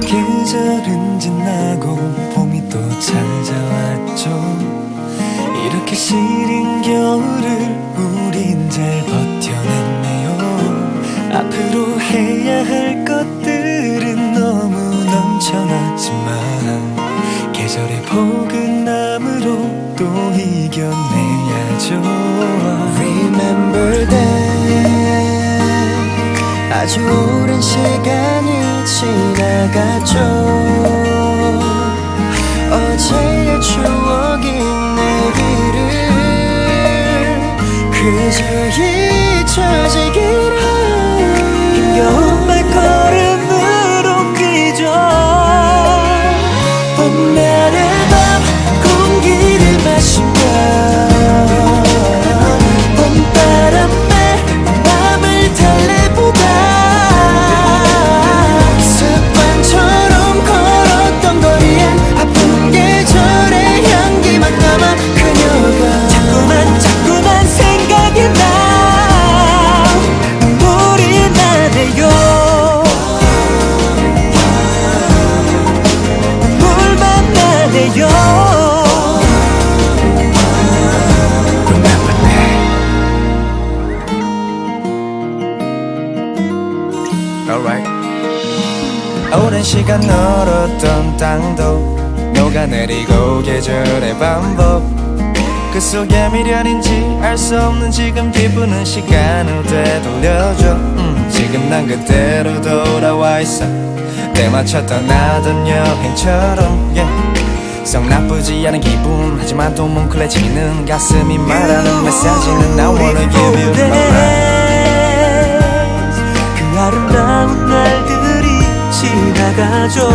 계절은 지나고 봄이 또 찾아왔죠. 이렇게 시린 겨울을 우린 잘 버텨냈네요. 앞으로 해야 할 것들은 너무 넘쳐났지만 계절의 포근함으로 또 이겨내야죠. Remember that 아주 오랜 시간이 지나갔죠. 어제의 추억이 내일을 그저 잊혀지기를 me Alright 오랜 시간 얼었던 땅도 녹아내리고 계절의 반복. 그 속에 미련인지 알 수 없는 지금 기분은 시간을 되돌려줘. 음, 지금 난 그대로 돌아와 있어. 때 맞춰 떠나던 여행처럼 yeah. 썩 나쁘지 않은 기분. 하지만 또 뭉클해지는 가슴이 말하는 메시지는 I wanna give you my life. 그 아름다운 날들이 지나가죠